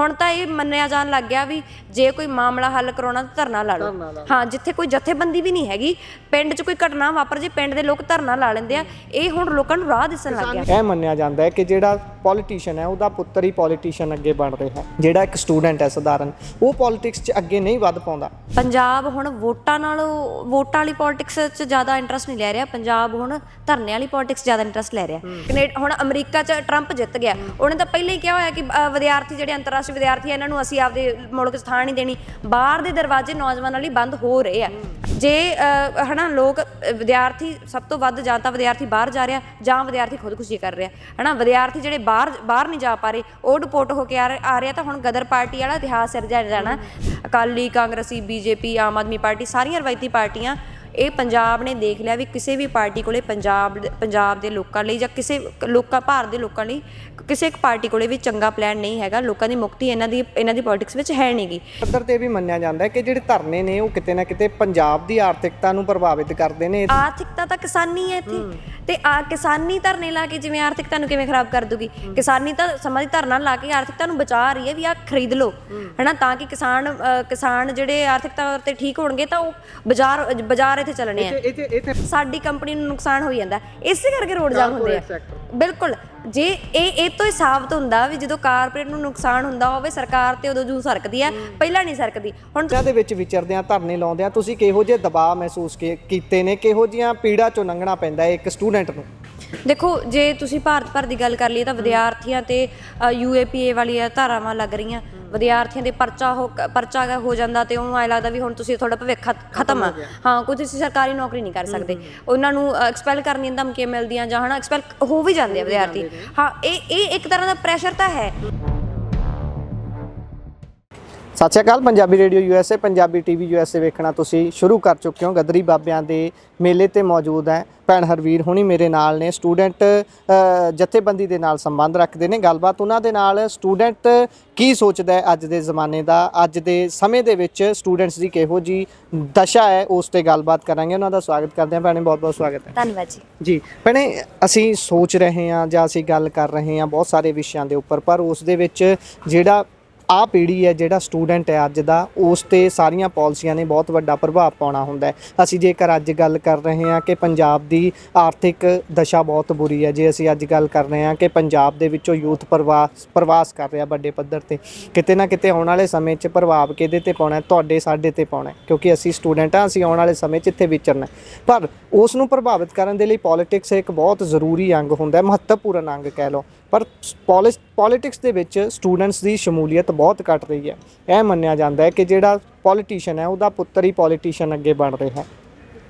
ਹੁਣ ਤਾਂ ਇਹ ਮੰਨਿਆ ਜਾਣ ਲੱਗ ਗਿਆ ਵੀ ਜੇ ਕੋਈ ਮਾਮਲਾ ਹੱਲ ਕਰਾਉਣਾ ਤਾਂ ਧਰਨਾ ਲਾ ਲਓ। ਹਾਂ ਜਿੱਥੇ ਕੋਈ ਜਥੇਬੰਦੀ ਵੀ ਨਹੀਂ ਹੈਗੀ ਪਿੰਡ 'ਚ ਕੋਈ ਘਟਨਾ ਵਾਪਰ ਜੇ ਪਿੰਡ ਦੇ ਲੋਕ ਧਰਨਾ ਲਾ ਲੈਂਦੇ ਆ ਇਹ ਹੁਣ ਲੋਕਾਂ ਨੂੰ ਰਾਹ ਦਿਸਣ ਲੱਗ ਗਿਆ। ਇਹ ਮੰਨਿਆ ਜਾਂਦਾ ਹੈ ਕਿ ਜਿਹੜਾ ਪੋਲੀਟੀਸ਼ੀਅਨ ਹੈ ਉਹਦਾ ਪੁੱਤਰ ਹੀ ਪੋਲੀਟੀਸ਼ੀਅਨ ਅੱਗੇ ਬਣ ਰਿਹਾ ਹੈ। ਜਿਹੜਾ ਇੱਕ ਸਟੂਡੈਂਟ ਹੈ ਸਧਾਰਨ ਉਹ ਪੋਲਿਟਿਕਸ 'ਚ ਅੱਗੇ ਨਹੀਂ ਵੱਧ ਪਾਉਂਦਾ। ਪੰਜਾਬ ਹੁਣ ਵੋਟਾਂ ਨਾਲੋਂ ਵੋਟਾਂ ਵਾਲੀ ਪੋਲਿਟਿਕਸ 'ਚ ਜ਼ਿਆਦਾ ਇੰਟਰਸਟ ਨਹੀਂ ਲੈ ਰਿਹਾ। ਪੰਜਾਬ ਹੁਣ ਧਰਨੇ ਵਾਲੀ ਪੋਲਿਟਿਕਸ ਜ਼ਿਆਦਾ ਇੰਟਰਸਟ ਲੈ ਰਿਹਾ। ਕੈਨੇਡ ਹੁਣ ਅਮਰੀਕਾ 'ਚ ਟਰੰਪ ਜਿੱਤ ਗਿਆ। ਉਹਨੇ ਤਾਂ ਪਹਿਲਾਂ ਹੀ ਕਿਹਾ ਹੋਇਆ ਕਿ ਅ, ਵਿਦਿਆਰਥੀ ਜਿਹੜੇ ਅੰਤਰਰਾਸ਼ਟਰੀ ਵਿਦਿਆਰਥੀ ਆ, ਇਹਨਾਂ ਨੂੰ ਅਸੀਂ ਆਪਦੇ ਮੁਲਕ 'ਚ ਥਾਂ ਨਹੀਂ ਦੇਣੀ। ਬਾਹਰ ਦੇ ਦਰਵਾਜ਼ੇ ਨੌਜਵਾਨਾਂ ਲਈ ਬੰਦ ਹੋ ਰਹੇ ਆ। ਜੇ ਅ, ਹਨਾ ਲੋਕ ਅ, ਵਿਦਿਆਰਥੀ ਸਭ ਤੋਂ ਵੱਧ ਜਾਂ ਤਾਂ ਵਿਦਿਆਰਥੀ ਬਾਹਰ ਜਾ ਰਿਹਾ ਜਾਂ ਵਿਦਿਆਰਥੀ ਖੁਦਕੁਸ਼ੀ ਕਰ ਰਿਹਾ। ਹਨਾ ਵਿਦਿਆਰਥੀ ਜਿਹੜੇ ਬਾਹਰ ਬਾਹਰ ਨਹੀਂ ਜਾ ਪਾ ਰਹੇ ਉਹ ਡਿਪੋਰਟ ਹੋ ਕੇ ਆ ਰਹੇ- ਆ ਰਿਹਾ ਤਾਂ ਹੁਣ ਗਦਰ ਪਾਰਟੀ ਵਾਲਾ ਇਤਿਹਾਸ ਸਿਰਜਿਆ ਜਾਣਾ। ਅਕਾਲੀ ਕਾਂਗਰਸੀ ਬੀਜੇਪੀ ਆਮ ਆਦਮੀ ਪਾਰਟੀ ਸਾਰੀਆਂ ਰਵਾਇਤੀ ਪਾਰਟੀਆਂ ਇਹ ਪੰਜਾਬ ਨੇ ਦੇਖ ਲਿਆ ਵੀ ਕਿਸੇ ਵੀ ਪਾਰਟੀ ਕੋਲੇ ਪੰਜਾਬ ਪੰਜਾਬ ਦੇ ਲੋਕਾਂ ਲਈ ਜਾਂ ਕਿਸੇ ਲੋਕਾਂ ਭਾਰਤ ਦੇ ਲੋਕਾਂ ਲਈ ਕਿਸੇ ਇੱਕ ਪਾਰਟੀ ਕੋਲੇ ਵੀ ਚੰਗਾ ਪਲਾਨ ਨਹੀਂ ਹੈਗਾ। ਲੋਕਾਂ ਦੀ ਮੁਕਤੀ ਇਹਨਾਂ ਦੀ ਇਹਨਾਂ ਦੀ ਪੋਲਿਟਿਕਸ ਵਿੱਚ ਹੈ ਨਹੀਂਗੀ ਪੱਧਰ ਤੇ ਵੀ ਮੰਨਿਆ ਜਾਂਦਾ ਹੈ ਕਿ ਜਿਹੜੇ ਧਰਨੇ ਨੇ ਉਹ ਕਿਤੇ ਨਾ ਕਿਤੇ ਪੰਜਾਬ ਦੀ ਆਰਥਿਕਤਾ ਨੂੰ ਪ੍ਰਭਾਵਿਤ ਕਰਦੇ ਨੇ। ਆਰਥਿਕਤਾ ਤਾਂ ਕਿਸਾਨੀ ਹੈ ਇੱਥੇ। ਤੇ ਆ ਕਿਸਾਨੀ ਧਰਨੇ ਲਾ ਕੇ ਜਿਵੇਂ ਆਰਥਿਕਤਾ ਨੂੰ ਕਿਵੇਂ ਖਰਾਬ ਕਰ ਦੂਗੀ? ਕਿਸਾਨੀ ਤਾਂ ਸਮਾਜ ਧਰਨਾ ਲਾ ਕੇ ਆਰਥਿਕਤਾ ਨੂੰ ਬਚਾ ਰਹੀ ਹੈ ਵੀ ਆ ਖਰੀਦ ਲਓ। ਹਨਾ ਤਾਂ ਕਿ ਕਿਸਾਨ ਕਿਸਾਨ ਜਿਹੜੇ ਆਰਥਿਕਤਾ ਤੇ ਠੀਕ ਹੋਣਗੇ ਤਾਂ ਉਹ ਬਾਜ਼ਾਰ ਬਾਜ਼ਾਰ ਇੱਥੇ ਚੱਲਣੇ ਆ। ਇਹ ਇਹ ਸਾਡੀ ਕੰਪਨੀ ਨੂੰ ਨੁਕਸਾਨ ਹੋਈ ਜਾਂਦਾ। ਇਸੇ ਕਰਕੇ ਰੋਡ ਜਾਮ ਹੁੰਦੇ ਆ। ਬਿਲਕੁਲ ਜੇ ਇਹ ਇਹ ਤੋਂ ਹੀ ਸਾਬਤ ਹੁੰਦਾ ਵੀ ਜਦੋਂ ਕਾਰਪੋਰੇਟ ਨੂੰ ਨੁਕਸਾਨ ਹੁੰਦਾ ਹੋਵੇ ਸਰਕਾਰ ਤੇ ਉਦੋਂ ਜੂ ਸਰਕਦੀ ਆ। ਪਹਿਲਾਂ ਨਹੀਂ ਸਰਕਦੀ। ਹੁਣ ਦੇ ਵਿੱਚ ਵਿਚਰਦਿਆਂ ਧਰਨੇ ਲਾਉਂਦਿਆਂ ਤੁਸੀਂ ਕਿਹੋ ਜਿਹੇ ਦਬਾਅ ਮਹਿਸੂਸ ਕੀਤੇ ਨੇ? ਕਿਹੋ ਜਿਹੀਆਂ ਪੀੜਾ ਚੋਂ ਲੰਘਣਾ ਪੈਂਦਾ ਹੈ ਇੱਕ ਸਟੂਡੈਂਟ ਨੂੰ? ਦੇਖੋ ਜੇ ਤੁਸੀਂ ਭਾਰਤ ਭਰ ਦੀ ਗੱਲ ਕਰ ਲਈਏ ਤਾਂ ਵਿਦਿਆਰਥੀਆਂ ਤੇ ਯੂਏਪੀਏ ਵਾਲੀਆਂ ਧਾਰਾਵਾਂ ਲੱਗ ਰਹੀਆਂ। ਵਿਦਿਆਰਥੀਆਂ ਦੇ ਪਰਚਾ ਹੋ ਪਰਚਾ ਹੋ ਜਾਂਦਾ ਤੇ ਉਹਨੂੰ ਐ ਲੱਗਦਾ ਵੀ ਹੁਣ ਤੁਸੀਂ ਤੁਹਾਡਾ ਭਵਿੱਖ ਖਤ- ਖਤਮ ਆ। ਹਾਂ ਕੋਈ ਤੁਸੀਂ ਸਰਕਾਰੀ ਨੌਕਰੀ ਨਹੀਂ ਕਰ ਸਕਦੇ। ਉਹਨਾਂ ਨੂੰ ਐਕਸਪੈਲ ਕਰਨ ਦੀਆਂ ਧਮਕੀਆਂ ਮਿਲਦੀਆਂ ਜਾਂ ਹਨਾ ਐਕਸਪੈਲ ਹੋ ਵੀ ਜਾਂਦੇ ਆ ਵਿਦਿਆਰਥੀ। ਹਾਂ ਇਹ ਇਹ ਇੱਕ ਤਰ੍ਹਾਂ ਦਾ ਪ੍ਰੈਸ਼ਰ ਤਾਂ ਹੈ। ਸਤਿ ਸ਼੍ਰੀ ਅਕਾਲ Punjabi radio USA Punjabi TV USA ਵੇਖਣਾ ਤੁਸੀਂ ਸ਼ੁਰੂ ਕਰ ਚੁੱਕੇ ਹੋ। ਗਦਰੀ ਬਾਬਿਆਂ ਦੇ ਮੇਲੇ ਤੇ ਮੌਜੂਦ ਹੈ। ਭੈਣ ਹਰਵੀਰ ਹੁਣੀ ਮੇਰੇ ਨਾਲ ਨੇ। ਸਟੂਡੈਂਟ ਜਥੇਬੰਦੀ ਦੇ ਨਾਲ ਸੰਬੰਧ ਰੱਖਦੇ ਨੇ। ਗੱਲਬਾਤ ਉਹਨਾਂ ਦੇ ਨਾਲ। ਸਟੂਡੈਂਟ ਕੀ ਸੋਚਦਾ ਹੈ ਅੱਜ ਦੇ ਜ਼ਮਾਨੇ ਦਾ? ਅੱਜ ਦੇ ਸਮੇਂ ਦੇ ਵਿੱਚ ਸਟੂਡੈਂਟਸ ਦੀ ਕਿਹੋ ਜੀ ਦਸ਼ਾ ਹੈ ਉਸ ਤੇ ਗੱਲਬਾਤ ਕਰਾਂਗੇ। ਉਹਨਾਂ ਦਾ ਸਵਾਗਤ ਕਰਦੇ ਹਾਂ। ਭੈਣੇ ਬਹੁਤ ਬਹੁਤ ਸਵਾਗਤ ਹੈ। ਧੰਨਵਾਦ ਜੀ। ਜੀ ਭੈਣੇ ਅਸੀਂ ਸੋਚ ਰਹੇ ਹਾਂ ਜਾਂ ਅਸੀਂ ਗੱਲ ਕਰ ਰਹੇ ਹਾਂ ਬਹੁਤ ਸਾਰੇ ਵਿਸ਼ਿਆਂ ਦੇ ਉੱਪਰ ਪਰ ਉਸ ਦੇ ਵਿੱਚ ਜਿਹੜਾ ਆ ਪੀੜ੍ਹੀ ਹੈ ਜਿਹੜਾ ਸਟੂਡੈਂਟ ਹੈ ਅੱਜ ਦਾ, ਉਸ ਤੇ ਸਾਰੀਆਂ ਪਾਲਿਸੀਆਂ ਨੇ ਬਹੁਤ ਵੱਡਾ ਪ੍ਰਭਾਵ ਪਾਉਣਾ ਹੁੰਦਾ ਹੈ। ਅਸੀਂ ਜੇਕਰ ਅੱਜ ਗੱਲ ਕਰ ਰਹੇ ਹਾਂ ਕਿ ਪੰਜਾਬ ਦੀ ਆਰਥਿਕ ਦਸ਼ਾ ਬਹੁਤ ਬੁਰੀ ਹੈ, ਜੇ ਅਸੀਂ ਅੱਜ ਗੱਲ ਕਰ ਰਹੇ ਹਾਂ ਕਿ ਪੰਜਾਬ ਦੇ ਵਿੱਚੋਂ ਯੂਥ ਪ੍ਰਵਾਸ ਪ੍ਰਵਾਸ ਕਰ ਰਿਹਾ ਵੱਡੇ ਪੱਧਰ ਤੇ, ਕਿਤੇ ਨਾ ਕਿਤੇ ਆਉਣ ਵਾਲੇ ਸਮੇਂ 'ਚ ਪ੍ਰਭਾਵ ਕਿਹਦੇ ਤੇ ਪਾਉਣਾ ਤੁਹਾਡੇ, ਸਾਡੇ ਤੇ ਪਾਉਣਾ ਕਿਉਂਕਿ ਅਸੀਂ ਸਟੂਡੈਂਟ ਹਾਂ, ਅਸੀਂ ਆਉਣ ਵਾਲੇ ਸਮੇਂ 'ਚ ਇੱਥੇ ਵਿਚਰਨਾ ਪਰ ਉਸ ਨੂੰ ਪ੍ਰਭਾਵਿਤ ਕਰਨ ਦੇ ਲਈ ਪੋਲਿਟਿਕਸ ਇੱਕ ਬਹੁਤ ਜ਼ਰੂਰੀ ਅੰਗ ਹੁੰਦਾ ਹੈ, ਮਹੱਤਵਪੂਰਨ ਅੰਗ ਕਹਿ ਲਓ। ਪਰ ਪੋਲਿਟਿਕਸ ਦੇ ਵਿੱਚ ਸਟੂਡੈਂਟਸ ਦੀ ਸ਼ਮੂਲੀਅਤ ਬਹੁਤ ਘਟ ਰਹੀ ਹੈ। ਇਹ ਮੰਨਿਆ ਜਾਂਦਾ ਹੈ ਕਿ ਜਿਹੜਾ ਪੋਲੀਟੀਸ਼ੀਅਨ ਹੈ, ਉਹਦਾ ਪੁੱਤਰ ਹੀ ਪੋਲੀਟੀਸ਼ੀਅਨ ਅੱਗੇ ਬਣ ਰਿਹਾ ਹੈ।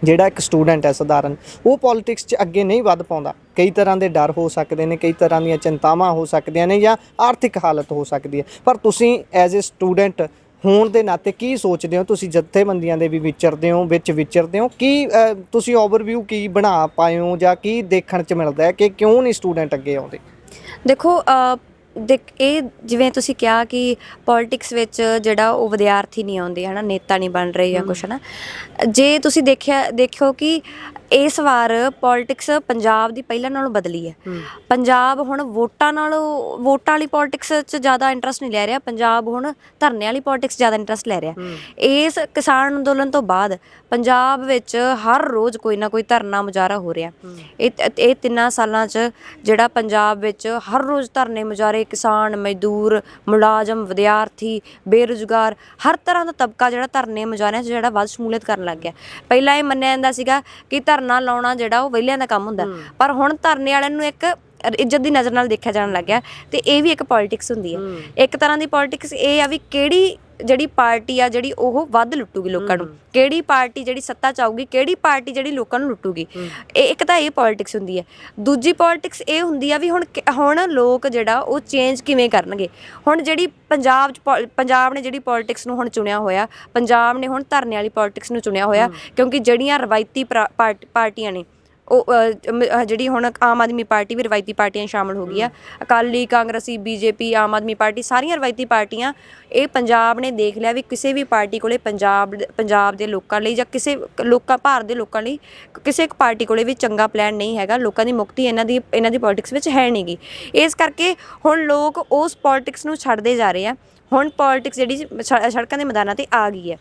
ਜਿਹੜਾ ਇੱਕ ਸਟੂਡੈਂਟ ਹੈ, ਸਧਾਰਨ, ਉਹ ਪੋਲਿਟਿਕਸ 'ਚ ਅੱਗੇ ਨਹੀਂ ਵੱਧ ਪਾਉਂਦਾ। ਕਈ ਤਰ੍ਹਾਂ ਦੇ ਡਰ ਹੋ ਸਕਦੇ ਨੇ, ਕਈ ਤਰ੍ਹਾਂ ਦੀਆਂ ਚਿੰਤਾਵਾਂ ਹੋ ਸਕਦੀਆਂ ਨੇ ਜਾਂ ਆਰਥਿਕ ਹਾਲਤ ਹੋ ਸਕਦੀ ਹੈ। ਪਰ ਤੁਸੀਂ ਐਜ਼ ਅ ਸਟੂਡੈਂਟ ਹੋਣ ਦੇ ਨਾਤੇ ਕੀ ਸੋਚਦੇ ਹੋ? ਤੁਸੀਂ ਜਥੇਬੰਦੀਆਂ ਦੇ ਵੀ ਵਿਚਰਦੇ ਹੋ, ਵਿੱਚ ਵਿਚਰਦੇ ਹੋ। ਕੀ ਤੁਸੀਂ ਓਵਰਵਿਊ ਕੀ ਬਣਾ ਪਾਏ ਹੋ ਜਾਂ ਕੀ ਦੇਖਣ 'ਚ ਮਿਲਦਾ ਹੈ ਕਿ ਕਿਉਂ ਨਹੀਂ ਸਟੂਡੈਂਟ ਅੱਗੇ ਆਉਂਦੇ? ਦੇਖੋ ਦੇਖ ਇਹ ਜਿਵੇਂ ਤੁਸੀਂ ਕਿਹਾ ਕਿ ਪੋਲਿਟਿਕਸ ਵਿੱਚ ਜਿਹੜਾ ਉਹ ਵਿਦਿਆਰਥੀ ਨਹੀਂ ਆਉਂਦੇ ਹਨਾ ਨੇਤਾ ਨਹੀਂ ਬਣ ਰਹੇ ਜਾਂ ਕੁਛ ਹਨਾ। ਜੇ ਤੁਸੀਂ ਦੇਖਿਆ ਦੇਖਿਓ ਕਿ ਇਸ ਵਾਰ ਪੋਲਿਟਿਕਸ ਪੰਜਾਬ ਦੀ ਪਹਿਲਾਂ ਨਾਲੋਂ ਬਦਲੀ ਹੈ। ਪੰਜਾਬ ਹੁਣ ਵੋਟਾਂ ਨਾਲੋਂ ਵੋਟਾਂ ਵਾਲੀ ਪੋਲਿਟਿਕਸ 'ਚ ਜ਼ਿਆਦਾ ਇੰਟਰਸਟ ਨਹੀਂ ਲੈ ਰਿਹਾ। ਪੰਜਾਬ ਹੁਣ ਧਰਨੇ ਵਾਲੀ ਪੋਲਿਟਿਕਸ ਜ਼ਿਆਦਾ ਇੰਟਰਸਟ ਲੈ ਰਿਹਾ। ਇਸ ਕਿਸਾਨ ਅੰਦੋਲਨ ਤੋਂ ਬਾਅਦ ਪੰਜਾਬ ਵਿੱਚ ਹਰ ਰੋਜ਼ ਕੋਈ ਨਾ ਕੋਈ ਧਰਨਾ ਮੁਜ਼ਾਹਰਾ ਹੋ ਰਿਹਾ। ਇਹ ਇਹ ਤਿੰਨਾਂ ਸਾਲਾਂ 'ਚ ਜਿਹੜਾ ਪੰਜਾਬ ਵਿੱਚ ਹਰ ਰੋਜ਼ ਧਰਨੇ ਮੁਜ਼ਾਹਰੇ ਕਿਸਾਨ ਮਜ਼ਦੂਰ ਮੁਲਾਜ਼ਮ ਵਿਦਿਆਰਥੀ ਬੇਰੁਜ਼ਗਾਰ ਹਰ ਤਰ੍ਹਾਂ ਦਾ ਤਬਕਾ ਜਿਹੜਾ ਧਰਨੇ ਮੁਜ਼ਾਹਰਿਆਂ 'ਚ ਜਿਹੜਾ ਵੱਧ ਸ਼ਮੂਲੀਅਤ ਕਰਨ ਲੱਗ ਗਿਆ। ਪਹਿਲਾਂ ਇਹ ਮੰਨਿਆ ਜਾਂਦਾ ਸੀਗਾ ਕਿ ਧਰਨਾ ਲਾਉਣਾ ਜਿਹੜਾ ਉਹ ਵਿਹਲਿਆਂ ਦਾ ਕੰਮ ਹੁੰਦਾ। ਪਰ ਹੁਣ ਧਰਨੇ ਵਾਲਿਆਂ ਨੂੰ ਇੱਕ ਇੱਜ਼ਤ ਦੀ ਨਜ਼ਰ ਨਾਲ ਦੇਖਿਆ ਜਾਣ ਲੱਗਿਆ ਤੇ ਇਹ ਵੀ ਇੱਕ ਪੋਲਿਟਿਕਸ ਹੁੰਦੀ ਹੈ। ਇੱਕ ਤਰ੍ਹਾਂ ਦੀ ਪੋਲਿਟਿਕਸ ਇਹ ਆ ਵੀ ਕਿਹੜੀ ਜਿਹੜੀ ਪਾਰਟੀ ਆ ਜਿਹੜੀ ਉਹ ਵੱਧ ਲੁੱਟੂਗੀ ਲੋਕਾਂ ਨੂੰ। ਕਿਹੜੀ ਪਾਰਟੀ ਜਿਹੜੀ ਸੱਤਾ ਚ ਆਊਗੀ ਕਿਹੜੀ ਪਾਰਟੀ ਜਿਹੜੀ ਲੋਕਾਂ ਨੂੰ ਲੁੱਟੂਗੀ। ਇਹ ਇੱਕ ਤਾਂ ਇਹ ਪੋਲਿਟਿਕਸ ਹੁੰਦੀ ਹੈ। ਦੂਜੀ ਪੋਲਿਟਿਕਸ ਇਹ ਹੁੰਦੀ ਆ ਵੀ ਹੁਣ ਹੁਣ ਲੋਕ ਜਿਹੜਾ ਉਹ ਚੇਂਜ ਕਿਵੇਂ ਕਰਨਗੇ। ਹੁਣ ਜਿਹੜੀ ਪੰਜਾਬ ਚ ਪੰਜਾਬ ਨੇ ਜਿਹੜੀ ਪੋਲਿਟਿਕਸ ਨੂੰ ਹੁਣ ਚੁਣਿਆ ਹੋਇਆ ਪੰਜਾਬ ਨੇ ਹੁਣ ਧਰਨੇ ਵਾਲੀ ਪੋਲਿਟਿਕਸ ਨੂੰ ਚੁਣਿਆ ਹੋਇਆ ਕਿਉਂਕਿ ਜਿਹੜੀਆਂ ਰਵਾਇਤੀ ਪਰਾ- ਪਾਰਟ- ਪਾਰਟੀਆਂ ਨੇ ਉਹ ਅ, ਮ- ਅ, ਜਿਹੜੀ ਹੁਣ ਆਮ ਆਦਮੀ ਪਾਰਟੀ ਵੀ ਰਵਾਇਤੀ ਪਾਰਟੀਆਂ 'ਚ ਸ਼ਾਮਲ ਹੋ ਗਈ ਆ। ਅਕਾਲੀ ਕਾਂਗਰਸੀ ਬੀਜੇਪੀ ਆਮ ਆਦਮੀ ਪਾਰਟੀ ਸਾਰੀਆਂ ਰਵਾਇਤੀ ਪਾਰਟੀਆਂ ਇਹ ਪੰਜਾਬ ਨੇ ਦੇਖ ਲਿਆ ਵੀ ਕਿਸੇ ਵੀ ਪਾਰਟੀ ਕੋਲੇ ਪੰਜਾਬ ਪੰਜਾਬ ਦੇ ਲੋਕਾਂ ਲਈ ਜਾਂ ਕਿਸੇ ਲੋਕਾਂ ਭਾਰਤ ਦੇ ਲੋਕਾਂ ਲਈ ਕਿਸੇ ਇੱਕ ਪਾਰਟੀ ਕੋਲੇ ਵੀ ਚੰਗਾ ਪਲਾਨ ਨਹੀਂ ਹੈਗਾ। ਲੋਕਾਂ ਦੀ ਮੁਕਤੀ ਇਹਨਾਂ ਦੀ ਇਹਨਾਂ ਦੀ ਪੋਲਿਟਿਕਸ ਵਿੱਚ ਹੈ ਨਹੀਂਗੀ ਇਸ ਕਰਕੇ ਹੁਣ ਲੋਕ ਉਸ ਪੋਲਿਟਿਕਸ ਨੂੰ ਛੱਡਦੇ ਜਾ ਰਹੇ ਆ। ਹੁਣ ਪੋਲਿਟਿਕਸ ਜਿਹੜੀ ਸ- ਸੜਕਾਂ ਦੇ ਮੈਦਾਨਾਂ ਤੇ ਆ ਗਈ ਹੈ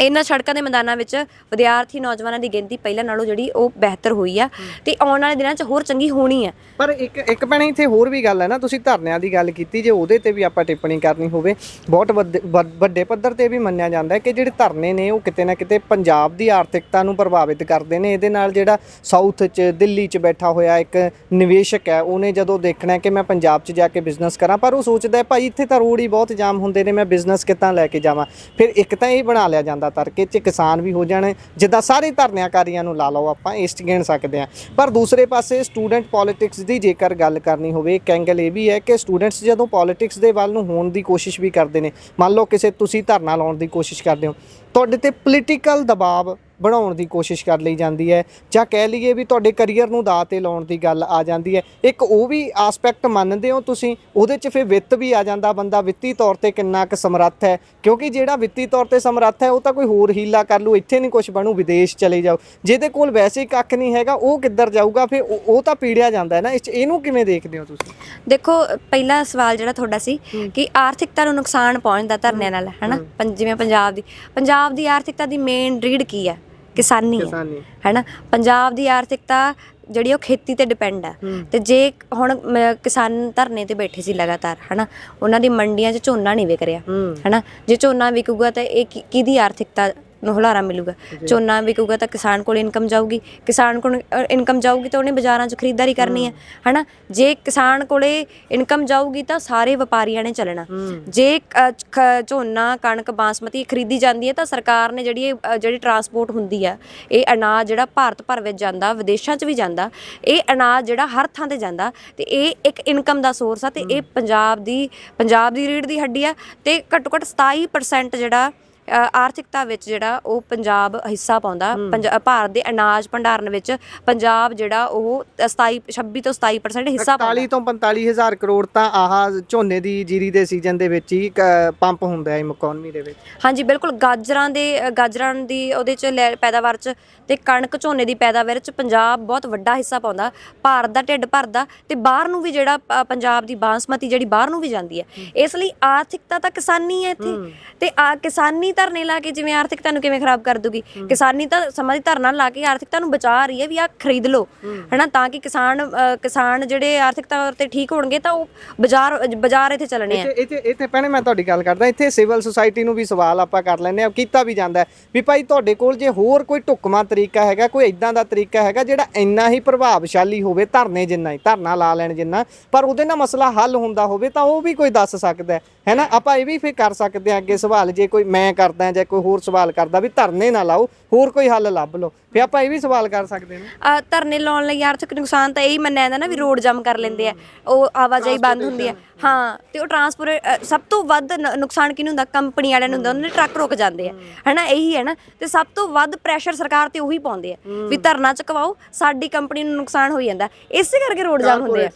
ਇਹਨਾਂ ਸੜਕਾਂ ਦੇ ਮੈਦਾਨਾਂ ਵਿੱਚ ਵਿਦਿਆਰਥੀ ਨੌਜਵਾਨਾਂ ਦੀ ਗਿਣਤੀ ਪਹਿਲਾਂ ਨਾਲੋਂ ਜਿਹੜੀ ਉਹ ਬਿਹਤਰ ਹੋਈ ਆ ਤੇ ਆਉਣ ਵਾਲੇ ਦਿਨਾਂ 'ਚ ਹੋਰ ਚੰਗੀ ਹੋਣੀ ਆ। ਪਰ ਇੱਕ ਇੱਕ ਭੈਣੇ ਇੱਥੇ ਹੋਰ ਵੀ ਗੱਲ ਹੈ ਨਾ ਤੁਸੀਂ ਧਰਨਿਆਂ ਦੀ ਗੱਲ ਕੀਤੀ ਜੇ ਉਹਦੇ ਤੇ ਵੀ ਆਪਾਂ ਟਿੱਪਣੀ ਕਰਨੀ ਹੋਵੇ ਬਹੁਤ ਵੱਡੇ- ਵੱਡ- ਵੱਡੇ ਪੱਧਰ ਤੇ ਵੀ ਮੰਨਿਆ ਜਾਂਦਾ ਹੈ ਕਿ ਜਿਹੜੇ ਧਰਨੇ ਨੇ ਉਹ ਕਿਤੇ ਨਾ ਕਿਤੇ ਪੰਜਾਬ ਦੀ ਆਰਥਿਕਤਾ ਨੂੰ ਪ੍ਰਭਾਵਿਤ ਕਰਦੇ ਨੇ। ਇਹਦੇ ਨਾਲ ਜਿਹੜਾ ਸਾਊਥ 'ਚ ਦਿੱਲੀ 'ਚ ਬੈਠਾ ਹੋਇਆ ਇੱਕ ਨਿਵੇਸ਼ਕ ਹੈ ਉਹਨੇ ਜਦੋਂ ਦੇਖਣਾ ਹੈ ਕਿ ਮੈਂ ਪੰਜਾਬ 'ਚ ਜਾ ਕੇ ਬਿਜ਼ਨਸ ਕਰਾਂ ਪਰ ਉਹ ਸੋਚਦਾ ਹੈ ਭਾਈ ਇੱਥੇ ਤਾਂ ਰੋਡ ਹੀ ਬਹੁਤ ਜਾਮ ਹੁੰਦੇ ਨੇ ਮੈਂ ਬਿਜ਼ਨਸ ਕਿੱਦਾਂ ਲੈ ਕੇ ਜਾਵਾਂ? ਫਿਰ ਇੱਕ ਤਾਂ ਇਹ ਬਣਾ ਲਿਆ ਜਾਂਦਾ ਤਰਕੇ 'ਚ, ਕਿਸਾਨ ਵੀ ਹੋ ਜਾਣ, ਜਿੱਦਾਂ ਸਾਰੇ ਧਰਨਿਆਕਾਰੀਆਂ ਨੂੰ ਲਾ ਲਓ ਆਪਾਂ, ਇਸ 'ਚ ਗਿਣ ਸਕਦੇ ਹਾਂ। ਪਰ ਦੂਸਰੇ ਪਾਸੇ ਸਟੂਡੈਂਟ ਪੋਲਿਟਿਕਸ ਦੀ ਜੇਕਰ ਗੱਲ ਕਰਨੀ ਹੋਵੇ ਇੱਕ ਐਂਗਲ ਇਹ ਵੀ ਹੈ ਕਿ ਸਟੂਡੈਂਟਸ ਜਦੋਂ ਪੋਲਿਟਿਕਸ ਦੇ ਵੱਲ ਨੂੰ ਹੋਣ ਦੀ ਕੋਸ਼ਿਸ਼ ਵੀ ਕਰਦੇ ਨੇ, ਮੰਨ ਲਓ ਕਿਸੇ ਤੁਸੀਂ ਧਰਨਾ ਲਾਉਣ ਦੀ ਕੋਸ਼ਿਸ਼ ਕਰਦੇ ਹੋ, ਤੁਹਾਡੇ ਤੇ ਪੋਲੀਟੀਕਲ ਦਬਾਅ ਬਣਾਉਣ ਦੀ ਕੋਸ਼ਿਸ਼ ਕਰ ਲਈ ਜਾਂਦੀ ਹੈ ਜਾਂ ਕਹਿ ਲਈਏ ਵੀ ਤੁਹਾਡੇ ਕੈਰੀਅਰ ਨੂੰ ਦਾਅ ਤੇ ਲਾਉਣ ਦੀ ਗੱਲ ਆ ਜਾਂਦੀ ਹੈ। ਇੱਕ ਉਹ ਵੀ ਆਸਪੈਕਟ ਮੰਨਦੇ ਹੋ ਤੁਸੀਂ ਉਹਦੇ 'ਚ ਫਿਰ ਵਿੱਤ ਵੀ ਆ ਜਾਂਦਾ ਬੰਦਾ। ਵਿੱਤੀ ਤੌਰ ਤੇ ਕਿੰਨਾ ਕੁ ਸਮਰੱਥ ਹੈ ਕਿਉਂਕਿ ਜਿਹੜਾ ਵਿੱਤੀ ਤੌਰ ਤੇ ਸਮਰੱਥ ਹੈ ਉਹ ਤਾਂ ਕੋਈ ਹੋਰ ਹੀਲਾ ਕਰ ਲੂ ਇੱਥੇ ਨਹੀਂ ਕੁਝ ਬਣੂ ਵਿਦੇਸ਼ ਚਲੇ ਜਾਓ। ਜਿਹਦੇ ਕੋਲ ਵੈਸੇ ਹੀ ਕੱਖ ਨਹੀਂ ਹੈਗਾ ਉਹ ਕਿੱਧਰ ਜਾਊਗਾ ਫਿਰ ਉਹ ਤਾਂ ਪੀੜਿਆ ਜਾਂਦਾ ਹੈ ਨਾ। ਇਸ 'ਚ ਇਹਨੂੰ ਕਿਵੇਂ ਦੇਖਦੇ ਹੋ ਤੁਸੀਂ? ਦੇਖੋ ਪਹਿਲਾ ਸਵਾਲ ਜਿਹੜਾ ਤੁਹਾਡਾ ਸੀ ਕਿ ਆਰਥਿਕਤਾ ਨੂੰ ਨੁਕਸਾਨ ਪਹੁੰਚਦਾ ਧਰਨਿਆਂ ਨਾਲ ਹਨਾ? ਪੰ- ਜਿਵੇਂ ਪੰਜਾਬ ਦੀ ਪੰਜਾਬ ਦੀ ਆਰਥਿਕਤਾ ਦੀ ਮੇਨ ਰੀੜ ਕੀ ਹੈ? ਕਿਸਾਨੀ ਹੈ। ਕਿਸਾਨੀ। ਹੈਨਾ? ਪੰਜਾਬ ਦੀ ਆਰਥਿਕਤਾ ਜਿਹੜੀ ਉਹ ਖੇਤੀ ਤੇ ਡਿਪੈਂਡ ਹੂੰ। ਤੇ ਜੇ ਹੁਣ ਮ- ਕਿਸਾਨ ਧਰਨੇ ਤੇ ਬੈਠੇ ਸੀ ਲਗਾਤਾਰ ਹਨਾ? ਉਹਨਾਂ ਦੀ ਮੰਡੀਆਂ 'ਚ ਝੋਨਾ ਨਹੀਂ ਵਿਕ ਰਿਹਾ। ਹਨਾ? ਜੇ ਝੋਨਾ ਵਿਕੂਗਾ ਤਾਂ ਇਹ ਕੀ- ਕਿਹਦੀ ਆਰਥਿਕਤਾ ਨੂੰ ਹੁਲਾਰਾ ਮਿਲੂਗਾ। ਝੋਨਾ ਵਿਕੂਗਾ ਤਾਂ ਕਿਸਾਨ ਕੋਲ ਇਨਕਮ ਜਾਊਗੀ। ਕਿਸਾਨ ਕੋਲ ਇਨਕਮ ਜਾਊਗੀ ਤਾਂ ਉਹਨੇ ਬਾਜ਼ਾਰਾਂ 'ਚ ਖਰੀਦਦਾਰੀ ਕਰਨੀ ਹੈ। ਹਨਾ? ਜੇ ਕਿਸਾਨ ਕੋਲੇ ਇਨਕਮ ਜਾਊਗੀ ਤਾਂ ਸਾਰੇ ਵਪਾਰੀਆਂ ਨੇ ਚੱਲਣਾ। ਜੇ ਝੋਨਾ ਕਣਕ ਬਾਸਮਤੀ ਖਰੀਦੀ ਜਾਂਦੀ ਹੈ ਤਾਂ ਸਰਕਾਰ ਨੇ ਜਿਹੜੀ ਜਿਹੜੀ ਟਰਾਂਸਪੋਰਟ ਹੁੰਦੀ ਆ ਇਹ ਅਨਾਜ ਜਿਹੜਾ ਭਾਰਤ ਭਰ ਵਿੱਚ ਜਾਂਦਾ ਵਿਦੇਸ਼ਾਂ 'ਚ ਵੀ ਜਾਂਦਾ ਇਹ ਅਨਾਜ ਜਿਹੜਾ ਹਰ ਥਾਂ ਤੇ ਜਾਂਦਾ ਤੇ ਇਹ ਇੱਕ ਇਨਕਮ ਦਾ ਸੋਰਸ ਆ ਤੇ ਇਹ ਪੰਜਾਬ ਦੀ ਪੰਜਾਬ ਦੀ ਰੀੜ ਦੀ ਹੱਡੀ ਆ ਤੇ ਘੱਟੋ ਘੱਟ 27% ਜਿਹੜਾ ਆਰਥਿਕਤਾ ਵਿੱਚ ਜਿਹੜਾ ਉਹ ਪੰਜਾਬ ਹਿੱਸਾ ਪਾਉਂਦਾ। ਭਾਰਤ ਦੇ ਅਨਾਜ ਭੰਡਾਰਨ ਵਿੱਚ ਪੰਜਾਬ ਜਿਹੜਾ ਉਹ 27 26 ਤੋਂ 27% ਹਿੱਸਾ 41 ਪਾਉਂਦਾ ਤੋਂ 45 ਹਜ਼ਾਰ ਕਰੋੜ ਤਾਂ ਆਹ ਝੋਨੇ ਦੀ ਜੀਰੀ ਦੇ ਸੀਜ਼ਨ ਦੇ ਵਿੱਚ ਹੀ ਪੰਪ ਹੁੰਦਾ ਹੈ ਇਕਨੋਮੀ ਦੇ ਵਿੱਚ। ਹਾਂਜੀ ਬਿਲਕੁਲ ਗਾਜਰਾਂ ਦੇ ਗਾਜਰਾਂ ਦੀ ਉਹਦੇ ਚ ਪੈਦਾਵਾਰ ਚ ਤੇ ਕਣਕ ਝੋਨੇ ਦੀ ਪੈਦਾਵਾਰ ਚ ਪੰਜਾਬ ਬਹੁਤ ਵੱਡਾ ਹਿੱਸਾ ਪਾਉਂਦਾ। ਭਾਰਤ ਦਾ ਢਿੱਡ ਭਰਦਾ ਤੇ ਬਾਹਰ ਨੂੰ ਵੀ ਜਿਹੜਾ ਪੰਜਾਬ ਦੀ ਬਾਸਮਤੀ ਜਿਹੜੀ ਬਾਹਰ ਨੂੰ ਵੀ ਜਾਂਦੀ ਹੈ। ਇਸ ਲਈ ਆਰਥਿਕਤਾ ਤਾਂ ਕਿਸਾਨੀ ਹੈ ਇੱਥੇ ਤੇ ਆ ਕਿਸਾਨੀ ਧਰਨੇ ਲਾ ਕੇ ਜਿਵੇਂ ਆਰਥਿਕਤਾ ਨੂੰ ਕਿਵੇਂ ਖਰਾਬ ਕਰ ਦੂਗੀ? ਕਿਸਾਨੀ ਤਾਂ ਸਮਾਂ ਦੀ ਧਰਨਾ ਲਾ ਕੇ ਆਰਥਿਕਤਾ ਨੂੰ ਬਚਾ ਰਹੀ ਹੈ ਵੀ ਆ ਖਰੀਦ ਲਓ। ਹਨਾ ਤਾਂ ਕਿ ਕਿਸਾਨ ਕਿਸਾਨ ਜਿਹੜੇ ਆਰਥਿਕਤਾ ਤੇ ਠੀਕ ਹੋਣਗੇ ਤਾਂ ਉਹ ਬਾਜ਼ਾਰ ਬਾਜ਼ਾਰ ਇੱਥੇ ਚੱਲਣੇ ਆ। ਇੱਥੇ ਇੱਥੇ ਭੈਣੇ ਮੈਂ ਤੁਹਾਡੀ ਗੱਲ ਕਰਦਾ ਇੱਥੇ ਸਿਵਲ ਸੁਸਾਇਟੀ ਨੂੰ ਵੀ ਸਵਾਲ ਆਪਾਂ ਕਰ ਲੈਂਦੇ ਆ ਕੀਤਾ ਵੀ ਜਾਂਦਾ ਵੀ ਭਾਈ ਤੁਹਾਡੇ ਕੋਲ ਜੇ ਹੋਰ ਕੋਈ ਢੁਕਵਾਂ ਤਰੀਕਾ ਹੈਗਾ ਕੋਈ ਇਦਾਂ ਦਾ ਤਰੀਕਾ ਹੈਗਾ ਜਿਹੜਾ ਇੰਨਾ ਹੀ ਪ੍ਰਭਾਵਸ਼ਾਲੀ ਹੋਵੇ ਧਰਨੇ ਜਿੰਨਾ ਹੀ ਧਰਨਾ ਲਾ ਲੈਣ ਜਿੰਨਾ ਪਰ ਉਹਦੇ ਨਾਲ ਮਸਲਾ ਹੱਲ ਹੁੰਦਾ ਹੋਵੇ ਤਾਂ ਉਹ ਵੀ ਕੋਈ ਦੱਸ ਸਕਦਾ ਹੈ। ਹੈਨਾ ਆਪਾਂ ਇਹ ਵੀ ਫਿਰ ਕਰ ਸਕਦੇ ਆ ਅੱਗੇ ਸਵਾਲ ਜੇ ਕੋਈ ਮੈਂ ਕਰਦਾ ਜਾਂ ਕੋਈ ਹੋਰ ਸਵਾਲ ਕਰਦਾ ਵੀ ਧਰਨੇ ਨਾ ਲਾਓ ਹੋਰ ਕੋਈ ਹੱਲ ਲੱਭ ਲਓ। ਫਿਰ ਆਪਾਂ ਇਹ ਵੀ ਸਵਾਲ ਕਰ ਸਕਦੇ ਹਾਂ। ਆ ਧਰਨੇ ਲਾਉਣ ਲਈ ਆਰਥਿਕ ਨੁਕਸਾਨ ਤਾਂ ਇਹੀ ਮੰਨਿਆ ਜਾਂਦਾ ਨਾ ਵੀ ਰੋਡ ਜਾਮ ਕਰ ਲੈਂਦੇ ਆ। ਉਹ ਆਵਾਜਾਈ ਬੰਦ ਹੁੰਦੀ ਹੈ ਹਾਂ ਤੇ ਉਹ ਟਰਾਂਸਪੋਰਟ ਸਭ ਤੋਂ ਵੱਧ ਨ- ਨੁਕਸਾਨ ਕਿਹਨੂੰ ਹੁੰਦਾ? ਕੰਪਨੀ ਵਾਲਿਆਂ ਨੂੰ ਹੁੰਦਾ ਉਹਨਾਂ ਨੇ ਟਰੱਕ ਰੁਕ ਜਾਂਦੇ ਆ। ਹਨਾ ਇਹੀ ਹੈ ਨਾ। ਤੇ ਸਭ ਤੋਂ ਵੱਧ ਪ੍ਰੈਸ਼ਰ ਸਰਕਾਰ ਤੇ ਉਹੀ ਪਾਉਂਦੇ ਆ। ਵੀ ਧਰਨਾ ਚੁਕਵਾਓ ਸਾਡੀ ਕੰਪਨੀ ਨੂੰ ਨੁਕਸਾਨ ਹੋਈ ਜਾਂਦਾ। ਇਸੇ ਕਰਕੇ ਰੋਡ ਜਾਮ ਹੁੰਦੇ ਆ।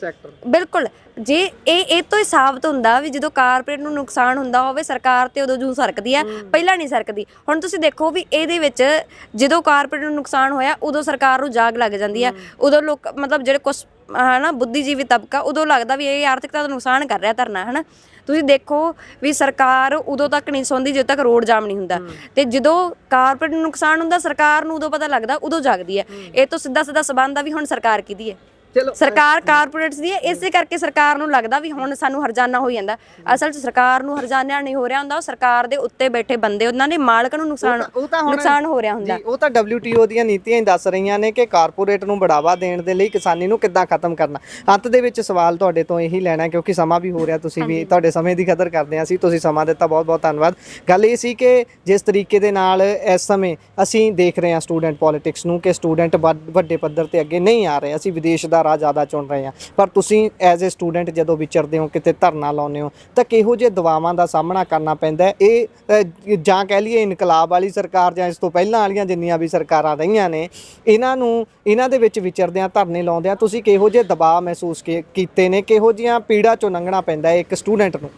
ਬਿਲਕੁਲ। ਜੇ ਇਹ ਇਹ ਤੋਂ ਹੀ ਸਾਬਤ ਹੁੰਦਾ ਵੀ ਜਦੋਂ ਕਾਰਪੋਰੇਟ ਨੂੰ ਨੁਕਸਾਨ ਹੁੰਦਾ ਹੋਵੇ ਸਰਕਾਰ ਤੇ ਉਦੋਂ ਜੂ ਸਰਕਦੀ ਆ। ਪਹਿਲਾਂ ਨਹੀਂ ਸਰਕਦੀ। ਹੁਣ ਤੁਸੀਂ ਦੇਖੋ ਵੀ ਇਹਦੇ ਵਿੱਚ ਜਦੋਂ ਕਾਰਪੋਰੇਟ ਨੂੰ ਨੁਕਸਾਨ ਹੋਇਆ ਉਦੋਂ ਸਰਕਾਰ ਨੂੰ ਜਾਗ ਲੱਗ ਜਾਂਦੀ ਆ ਉਦੋਂ ਲੋਕ ਮਤਲਬ ਜਿਹੜੇ ਕੁਝ ਹਨਾ ਬੁੱਧੀਜੀਵੀ ਤਬਕਾ ਉਦੋਂ ਲੱਗਦਾ ਵੀ ਇਹ ਆਰਥਿਕਤਾ ਦਾ ਨੁਕਸਾਨ ਕਰ ਰਿਹਾ ਧਰਨਾ ਹਨਾ। ਤੁਸੀਂ ਦੇਖੋ ਵੀ ਸਰਕਾਰ ਉਦੋਂ ਤੱਕ ਨਹੀਂ ਸੌਂਦੀ ਜਦੋਂ ਤੱਕ ਰੋਡ ਜਾਮ ਨਹੀਂ ਹੁੰਦਾ। ਤੇ ਜਦੋਂ ਕਾਰਪੋਰੇਟ ਨੂੰ ਨੁਕਸਾਨ ਹੁੰਦਾ ਸਰਕਾਰ ਨੂੰ ਉਦੋਂ ਪਤਾ ਲੱਗਦਾ ਉਦੋਂ ਜਾਗਦੀ ਹੈ। ਇਹ ਤੋਂ ਸਿੱਧਾ ਸਿੱਧਾ ਸਬੰਧ ਆ ਵੀ ਹੁਣ ਸਰਕਾਰ ਕਿਹਦੀ ਹੈ। ਸਰਕਾਰ ਕਾਰਪੋਰੇਟਸ ਦੀ ਹੈ ਇਸੇ ਕਰਕੇ ਸਰਕਾਰ ਨੂੰ ਲੱਗਦਾ ਵੀ ਹੁਣ ਸਾਨੂੰ ਹਰਜਾਨਾ ਹੋ ਜਾਂਦਾ। ਅਸਲ 'ਚ ਸਰਕਾਰ ਨੂੰ ਹਰਜਾਨਾ ਨਹੀਂ ਹੋ ਰਿਹਾ ਹੁੰਦਾ ਉਹ ਸਰਕਾਰ ਦੇ ਉੱਤੇ ਬੈਠੇ ਬੰਦੇ ਉਹਨਾਂ ਦੇ ਮਾਲਕ ਨੂੰ ਨੁਕਸਾਨ ਨੁਕਸਾਨ ਹੋ ਰਿਹਾ ਹੁੰਦਾ। ਉਹ ਤਾਂ WTO ਦੀਆਂ ਨੀਤੀਆਂ ਹੀ ਦੱਸ ਰਹੀਆਂ ਨੇ ਕਿ ਕਾਰਪੋਰੇਟ ਨੂੰ ਬੜਾਵਾ ਦੇਣ ਦੇ ਲਈ ਕਿਸਾਨੀ ਨੂੰ ਕਿੱਦਾਂ ਖਤਮ ਕਰਨਾ। ਅੰਤ ਦੇ ਵਿੱਚ ਸਵਾਲ ਤੁਹਾਡੇ ਤੋਂ ਇਹੀ ਲੈਣਾ ਕਿਉਂਕਿ ਸਮਾਂ ਵੀ ਹੋ ਰਿਹਾ ਤੁਸੀਂ ਵੀ ਤੁਹਾਡੇ ਸਮੇਂ ਦੀ ਕਦਰ ਕਰਦੇ ਹਾਂ ਅਸੀਂ ਤੁਸੀਂ ਸਮਾਂ ਦਿੱਤਾ ਬਹੁਤ ਬਹੁਤ ਧੰਨਵਾਦ। ਗੱਲ ਇਹ ਸੀ ਕਿ ਜਿਸ ਤਰੀਕੇ ਦੇ ਨਾਲ ਇਸ ਸਮੇਂ ਅਸੀਂ ਦੇਖ ਰਹੇ ਹਾਂ ਸਟੂਡੈਂਟ ਪੋਲਿਟਿਕਸ ਨੂੰ ਕਿ ਸਟੂਡੈਂਟ ਵੱਡੇ ਪੱਧਰ ਤੇ ਅੱਗੇ ਨਹੀਂ ਆ ਰਹੇ ਅਸੀਂ ਵਿਦੇਸ਼ ਦਾ ਰਾਹ ਜ਼ਿਆਦਾ ਚੁਣ ਰਹੇ ਹਾਂ ਪਰ ਤੁਸੀਂ ਐਜ਼ ਅ ਸਟੂਡੈਂਟ ਜਦੋਂ ਵਿਚਰਦੇ ਹੋ, ਕਿਤੇ ਧਰਨਾ ਲਾਉਂਦੇ ਹੋ, ਤਾਂ ਕਿਹੋ ਜਿਹੇ ਦਬਾਵਾਂ ਦਾ ਸਾਹਮਣਾ ਕਰਨਾ ਪੈਂਦਾ ਇਹ ਜਾਂ ਕਹਿ ਲਈਏ ਇਨਕਲਾਬ ਵਾਲੀ ਸਰਕਾਰ ਜਾਂ ਇਸ ਤੋਂ ਪਹਿਲਾਂ ਵਾਲੀਆਂ ਜਿੰਨੀਆਂ ਵੀ ਸਰਕਾਰਾਂ ਰਹੀਆਂ ਨੇ, ਇਹਨਾਂ ਨੂੰ, ਇਹਨਾਂ ਦੇ ਵਿੱਚ ਵਿਚਰਦਿਆਂ ਧਰਨੇ ਲਾਉਂਦਿਆਂ ਤੁਸੀਂ ਕਿਹੋ ਜਿਹੇ ਦਬਾਅ ਮਹਿਸੂਸ ਕੀਤੇ ਨੇ? ਕਿਹੋ ਜਿਹੀਆਂ ਪੀੜਾ ਚੋਂ ਲੰਘਣਾ ਪੈਂਦਾ ਇੱਕ ਸਟੂਡੈਂਟ ਨੂੰ?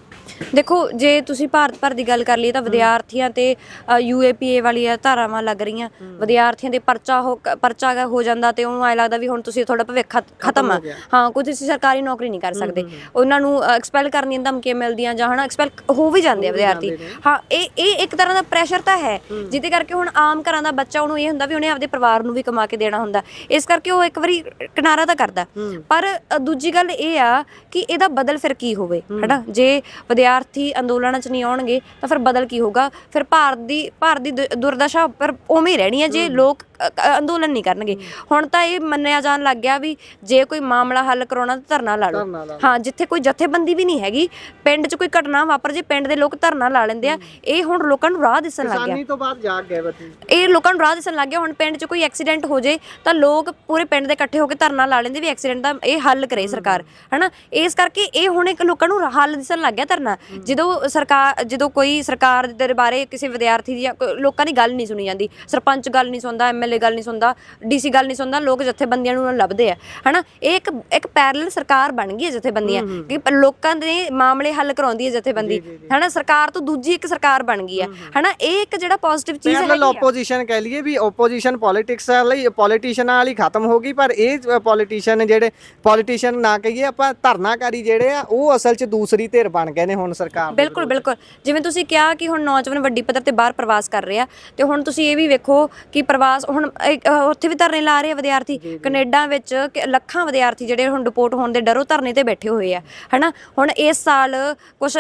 ਦੇਖੋ ਜੇ ਤੁਸੀਂ ਭਾਰਤ ਭਰ ਦੀ ਗੱਲ ਕਰ ਲਈਏ ਤਾਂ ਵਿਦਿਆਰਥੀਆਂ ਤੇ ਯੂਏਪੀਏ ਵਾਲੀਆਂ ਧਾਰਾਵਾਂ ਲੱਗ ਰਹੀਆਂ। ਵਿਦਿਆਰਥੀਆਂ ਦੇ ਪਰਚਾ ਹੋ ਪਰਚਾ ਹੋ ਜਾਂਦਾ ਤੇ ਉਹਨੂੰ ਐ ਲੱਗਦਾ ਵੀ ਹੁਣ ਤੁਸੀਂ ਤੁਹਾਡਾ ਭਵਿੱਖ ਖਤ- ਖਤਮ ਆ। ਹਾਂ ਕੋਈ ਤੁਸੀਂ ਸਰਕਾਰੀ ਨੌਕਰੀ ਨਹੀਂ ਕਰ ਸਕਦੇ। ਉਹਨਾਂ ਨੂੰ ਐਕਸਪੈਲ ਕਰਨ ਦੀਆਂ ਧਮਕੀਆਂ ਮਿਲਦੀਆਂ ਜਾਂ ਹਨਾ ਐਕਸਪੈਲ ਹੋ ਵੀ ਜਾਂਦੇ ਆ ਵਿਦਿਆਰਥੀ। ਹਾਂ ਇਹ ਇਹ ਇੱਕ ਤਰ੍ਹਾਂ ਦਾ ਪ੍ਰੈਸ਼ਰ ਤਾਂ ਹੈ ਜਿਹਦੇ ਕਰਕੇ ਹੁਣ ਆਮ ਘਰਾਂ ਦਾ ਬੱਚਾ ਉਹਨੂੰ ਇਹ ਹੁੰਦਾ ਵੀ ਉਹਨੇ ਆਪਦੇ ਪਰਿਵਾਰ ਨੂੰ ਵੀ ਕਮਾ ਕੇ ਦੇਣਾ ਹੁੰਦਾ। ਇਸ ਕਰਕੇ ਉਹ ਇੱਕ ਵਾਰੀ ਕਿਨਾਰਾ ਤਾਂ ਕਰਦਾ। ਪਰ ਦੂਜੀ ਗੱਲ ਇਹ ਆ ਕਿ ਇਹਦਾ ਬਦਲ ਫਿਰ ਕੀ ਹੋਵੇ ਹਨਾ? ਜੇ ਵਿਦਿਆਰਥੀ ਅੰਦੋਲਨਾਂ 'ਚ ਨਹੀਂ ਆਉਣਗੇ ਤਾਂ ਫਿਰ ਬਦਲ ਕੀ ਹੋਊਗਾ? ਫਿਰ ਭਾਰਤ ਦੀ ਭਾਰਤ ਦੀ ਦੁ- ਦੁਰਦਸ਼ਾ ਪਰ ਉਵੇਂ ਹੀ ਰਹਿਣੀ ਹੈ ਜੇ ਲੋਕ ਅ, ਅੰਦੋਲਨ ਨਹੀਂ ਕਰਨਗੇ। ਹੁਣ ਤਾਂ ਇਹ ਮੰਨਿਆ ਜਾਣ ਲੱਗ ਗਿਆ ਵੀ ਜੇ ਕੋਈ ਮਾਮਲਾ ਹੱਲ ਕਰਾਉਣਾ ਤਾਂ ਧਰਨਾ ਲਾ ਧਰਨਾ ਲਾ ਲਓ। ਹਾਂ ਜਿੱਥੇ ਕੋਈ ਜਥੇਬੰਦੀ ਵੀ ਨਹੀਂ ਹੈਗੀ ਪਿੰਡ 'ਚ ਕੋਈ ਘਟਨਾ ਵਾਪਰ ਜੇ ਪਿੰਡ ਦੇ ਲੋਕ ਧਰਨਾ ਲਾ ਲੈਂਦੇ ਆ ਇਹ ਹੁਣ ਲੋਕਾਂ ਨੂੰ ਰਾਹ ਦਿਸਣ ਲੱਗ ਗਿਆ। ਕਿਸਾਨੀ ਤੋਂ ਬਾਅਦ ਜਾਗ ਗਏ ਬੱਚੇ ਇਹ ਲੋਕਾਂ ਨੂੰ ਰਾਹ ਦਿਸਣ ਲੱਗ ਗਿਆ ਹੁਣ ਪਿੰਡ 'ਚ ਕੋਈ ਐਕਸੀਡੈਂਟ ਹੋ ਜੇ ਤਾਂ ਲੋਕ ਪੂਰੇ ਪਿੰਡ ਦੇ ਇਕੱਠੇ ਹੋ ਕੇ ਧਰਨਾ ਲਾ ਲੈਂਦੇ ਵੀ ਐਕਸੀਡੈਂਟ ਦਾ ਇਹ ਹੱਲ ਕਰੇ ਸਰਕਾਰ ਹਨਾ? ਇਸ ਕਰਕੇ ਇਹ ਹੁਣ ਇੱਕ ਲੋਕਾਂ ਨੂੰ ਹੱਲ ਦਿਸਣ ਲੱਗ ਗਿਆ ਧਰਨਾ। ਜਦੋਂ ਸਰਕਾਰ ਜਦੋਂ ਕੋਈ ਸਰਕਾਰ ਦੇ ਬਾਰੇ ਕਿਸੇ ਵਿਦਿਆਰਥੀ ਦੀ ਜਾਂ ਕੋਈ- ਲੋਕਾਂ ਦੀ ਗੱਲ ਨਹੀਂ ਸੁਣੀ ਜਾਂਦੀ ਸਰਪੰਚ ਗੱਲ ਨਹੀਂ ਸੁਣਦਾ ਐਮਐਲਏ ਗੱਲ ਨਹੀਂ ਸੁਣਦਾ ਡੀਸੀ ਗੱਲ ਨਹੀਂ ਸੁਣਦਾ ਲੋਕ ਜਥੇਬੰਦੀਆਂ ਨੂੰ ਲੱਭਦੇ ਆ। ਹਨਾ? ਇਹ ਇੱਕ ਇੱਕ ਪੈਰਲਲ ਸਰਕਾਰ ਬਣ ਗਈ ਹੈ ਜਥੇਬੰਦੀਆਂ। ਕਿ ਲੋਕਾਂ ਦੇ ਮਾਮਲੇ ਹੱਲ ਕਰਾਉਂਦੀ ਹੈ ਜਥੇਬੰਦੀ। ਹਨਾ? ਸਰਕਾਰ ਤੋਂ ਦੂਜੀ ਇੱਕ ਸਰਕਾਰ ਬਣ ਗਈ ਹੈ। ਹਨਾ? ਇਹ ਇੱਕ ਜਿਹੜਾ ਪੋਜ਼ਿਟਿਵ ਚੀਜ਼ ਪੈਰਲਲ ਹੈ ਆਪੋਜੀਸ਼ਨ ਕਹਿ ਲਈਏ ਵੀ ਆਪੋਜੀਸ਼ਨ ਪੋਲਿਟਿਕਸ ਲਈ ਪੋਲੀਟੀਸ਼ੀਅਨਾਂ ਵਾਲੀ ਖਤਮ ਹੋ ਗਈ ਪਰ ਇਹ ਪੋਲੀਟੀਸ਼ੀਅਨ ਜਿਹੜੇ ਪੋਲੀਟੀਸ਼ੀਅਨ ਨਾ ਕਹੀਏ ਆਪਾਂ ਧਰਨਾਕਾਰੀ ਜਿਹੜੇ ਆ ਉਹ ਅਸਲ 'ਚ ਦੂਸਰੀ ਧਿਰ ਬਣ ਗਏ ਨੇ ਹੁਣ ਸਰਕਾਰ ਬਿਲਕੁਲ ਬਿਲਕੁਲ। ਜਿਵੇਂ ਤੁਸੀਂ ਕਿਹਾ ਕਿ ਹੁਣ ਨੌਜਵਾਨ ਵੱਡੀ ਪੱਧਰ ਤੇ ਬਾਹਰ ਪ੍ਰਵਾਸ ਕਰ ਰਹੇ ਆ ਤੇ ਹੁਣ ਤੁਸੀਂ ਇਹ ਵੀ ਵੇਖੋ ਕਿ ਪ੍ਰਵਾਸ ਹੁਣ ਅਹ, ਉੱਥੇ ਵੀ ਧਰਨੇ ਲਾ ਰਹੇ ਆ ਵਿਦਿਆਰਥੀ। ਕੈਨੇਡਾ ਵਿੱਚ ਕਿ ਲੱਖਾਂ ਵਿਦਿਆਰਥੀ ਜਿਹੜੇ ਹੁਣ ਡਿਪੋਰਟ ਹੋਣ ਦੇ ਡਰੋਂ ਧਰਨੇ ਤੇ ਬੈਠੇ ਹੋਏ ਆ ਹਨਾ? ਹੁਣ ਇਸ ਸਾਲ ਕੁਝ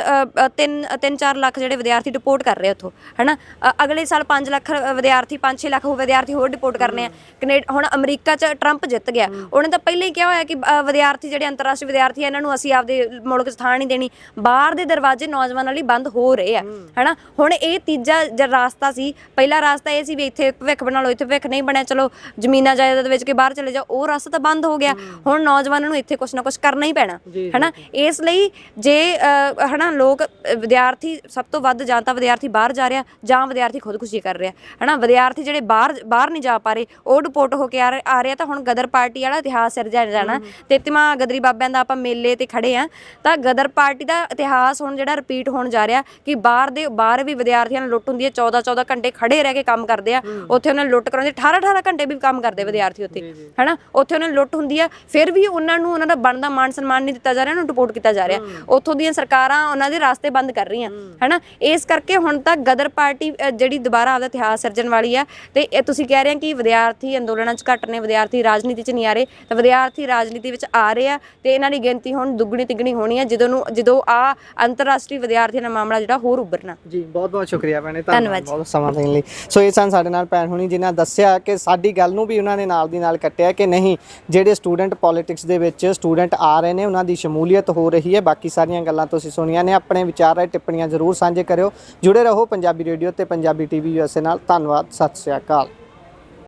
3 3-4 ਲੱਖ ਜਿਹੜੇ ਵਿਦਿਆਰਥੀ ਡਿਪੋਰਟ ਕਰ ਰਹੇ ਉੱਥੋਂ ਹਨਾ? ਅ, ਅਗਲੇ ਸਾਲ 5 ਲੱਖ ਵਿਦਿਆਰਥੀ 5-6 ਲੱਖ ਹੋ ਵਿਦਿਆਰਥੀ ਹੋਰ ਡਿਪੋਰਟ ਕਰਨੇ ਆ। ਕੈਨੇਡਾ ਹੁਣ ਅਮਰੀਕਾ 'ਚ ਟਰੰਪ ਜਿੱਤ ਗਿਆ। ਉਹਨੇ ਤਾਂ ਪਹਿਲਾਂ ਹੀ ਕਿਹਾ ਹੋਇਆ ਕਿ ਅ, ਵਿਦਿਆਰਥੀ ਜਿਹੜੇ ਅੰਤਰਰਾਸ਼ਟਰੀ ਵਿਦਿਆਰਥੀ ਆ ਇਹਨਾਂ ਨੂੰ ਅਸੀਂ ਆਪਦੇ ਮੁਲਕ 'ਚ ਥਾਂ ਨਹੀਂ ਦੇਣੀ। ਬਾਹਰ ਦੇ ਦਰਵਾਜ਼ੇ ਨੌਜਵਾਨਾਂ ਲਈ ਬੰਦ ਹੋ ਰਹੇ ਆ ਹਨਾ? ਹੁਣ ਇਹ ਤੀਜਾ ਰਾਸਤਾ ਸੀ। ਪਹਿਲਾ ਰਾਸਤਾ ਇਹ ਸੀ ਵੀ ਇੱਥੇ ਭਵਿੱਖ ਬਣਾ ਲਓ ਇੱਥੇ ਭਵਿੱਖ ਨਹੀਂ ਬਣਿਆ ਚਲੋ ਜ਼ਮੀਨਾਂ ਜਾਇਦਾਦ ਵਿੱਚ ਕੇ ਬਾਹਰ ਚਲੇ ਜਾਓ ਉਹ ਰਾਸਤਾ ਤਾਂ ਬੰਦ ਹੋ ਗਿਆ। ਹੁਣ ਨੌਜਵਾਨਾਂ ਨੂੰ ਇੱਥੇ ਕੁਝ ਨਾ ਕੁਝ ਕਰਨਾ ਹੀ ਪੈਣਾ ਹਨਾ? ਇਸ ਲਈ ਜੇ ਹਨਾ ਲੋਕ ਵਿਦਿਆਰਥੀ ਸਭ ਤੋਂ ਵੱਧ ਜਾਂ ਤਾਂ ਵਿਦਿਆਰਥੀ ਬਾਹਰ ਜਾ ਰਿਹਾ ਜਾਂ ਵਿਦਿਆਰਥੀ ਖੁਦਕੁਸ਼ੀ ਕਰ ਰਿਹਾ ਹਨਾ? ਵਿਦਿਆਰਥੀ ਜਿਹੜੇ ਬਾਹਰ ਬਾਹਰ ਨਹੀਂ ਜਾ ਪਾ ਰਹੇ ਉਹ ਡਿਪੋਰਟ ਹੋ ਕੇ ਆ ਰਹੇ- ਤਾਂ ਹੁਣ ਗਦਰ ਪਾਰਟੀ ਵਾਲਾ ਇਤਿਹਾਸ ਸਿਰਜਿਆ ਜਾਣਾ। ਤੇਤਮਾ ਗਦਰੀ ਬਾਬਿਆਂ ਦਾ ਆਪਾਂ ਮੇਲੇ ਤੇ ਖੜੇ ਆ ਤਾਂ ਗਦਰ ਪਾਰਟੀ ਦਾ ਇਤਿਹਾਸ ਹੁਣ ਜਿਹੜਾ ਰਿਪੀਟ ਹੋਣ ਜਾ ਰਿਹਾ ਕਿ ਬਾਹਰ ਦੇ ਬਾਹਰ ਵੀ ਵਿਦਿਆਰਥੀਆਂ ਨਾਲ ਲੁੱਟ ਹੁੰਦੀ ਹੈ 14 14 ਘੰਟੇ ਖੜੇ ਰਹਿ ਕੇ ਕੰਮ ਕਰਦੇ ਆ ਉੱਥੇ ਉਹਨਾਂ ਨੂੰ ਲੁੱਟ ਕਰਾਉਂਦੇ 18 18 ਘੰਟੇ ਵੀ ਕੰਮ ਕਰਦੇ ਵਿਦਿਆਰਥੀ ਉੱਥੇ ਹਨਾ? ਉੱਥੇ ਉਹਨਾਂ ਨੂੰ ਲੁੱਟ ਹੁੰਦੀ ਆ ਫਿਰ ਵੀ ਉਹਨਾਂ ਨੂੰ ਉਹਨਾਂ ਦਾ ਬਣਦਾ ਮਾਨ ਸਨਮਾਨ ਨਹੀਂ ਦਿੱਤਾ ਜਾ ਰਿਹਾ ਉਹਨਾਂ ਨੂੰ ਰਿਪੋਰਟ ਕੀਤਾ ਜਾ ਰਿਹਾ। ਉੱਥੋਂ ਦੀਆਂ ਸਰਕਾਰਾਂ ਉਹਨਾਂ ਦੇ ਰਾਸਤੇ ਬੰਦ ਕਰ ਰਹੀਆਂ ਹਨਾ? ਇਸ ਕਰਕੇ ਹੁਣ ਤੱਕ ਗਦਰ ਪਾਰਟੀ ਜਿਹੜੀ ਦੁਬਾਰਾ ਆਪਦਾ ਇਤਿਹਾਸ ਸਿਰਜਣ ਵਾਲੀ ਆ ਤੇ ਇਹ ਤੁਸੀਂ ਕਹਿ ਰਹੇ ਹੋ ਕਿ ਵਿਦਿਆਰਥੀ ਅੰਦੋਲਨਾਂ 'ਚ ਘੱਟ ਨੇ ਵਿਦਿਆਰਥੀ ਰਾਜਨੀਤੀ 'ਚ ਨਹੀਂ ਆ ਰਹੇ ਤਾਂ ਵਿਦਿਆਰਥੀ ਰਾਜਨੀਤੀ ਵਿੱਚ ਆ ਰਹੇ ਆ ਤੇ ਇਹਨਾਂ ਦੀ ਗਿਣਤੀ ਹੁਣ ਦੁੱਗਣੀ ਤਿੱਗਣੀ ਹੋਣੀ ਆ ਜਦੋਂ ਨੂੰ ਜਦੋਂ ਆ ਅੰਤਰਰਾਸ਼ਟਰੀ ਵਿਦਿਆਰਥੀਆਂ ਦਾ ਮਾਮਲਾ ਜਿਹੜਾ ਹੋਰ ਉੱਭਰਨਾ। ਜੀ ਬਹੁਤ ਬਹੁਤ ਸ਼ੁਕਰੀਆ ਭੈਣੇ ਧੰਨਵਾਦ ਜੀ। ਬਹੁਤ ਸਮਾਂ ਦੇਣ ਲਈ। ਸੋ ਇਹ ਸਨ ਸਾਡੇ ਨਾਲ ਭੈਣ ਹੁਣੀ ਜਿਨ੍ਹਾਂ ਦੱਸਿਆ ਕਿ ਸਾਡੀ ਗੱਲ ਨੂੰ ਵੀ ਉਹਨਾਂ ਨੇ ਨਾਲ ਦੀ ਨਾਲ ਕੱਟਿਆ ਕਿ ਨਹੀਂ, ਜਿਹੜੇ ਸਟੂਡੈਂਟ ਪੋਲਿਟਿਕਸ ਦੇ ਵਿੱਚ ਸਟੂਡੈਂਟ ਆ ਰਹੇ ਨੇ, ਉਹਨਾਂ ਦੀ ਸ਼ਮੂਲੀਅਤ ਹੋ ਰਹੀ ਹੈ। ਬਾਕੀ ਸਾਰੀਆਂ ਗੱਲਾਂ ਤੁਸੀਂ ਸੁਣੀਆਂ ਨੇ, ਆਪਣੇ ਵਿਚਾਰ ਰਾਏ ਟਿੱਪਣੀਆਂ ਜ਼ਰੂਰ ਸਾਂਝੇ ਕਰਿਓ। ਜੁੜੇ ਰਹੋ ਪੰਜਾਬੀ ਰੇਡੀਓ ਤੇ ਪੰਜਾਬੀ ਟੀਵੀ ਯੂਐਸਏ ਨਾਲ। ਧੰਨਵਾਦ, ਸਤਿ ਸ਼੍ਰੀ ਅਕਾਲ।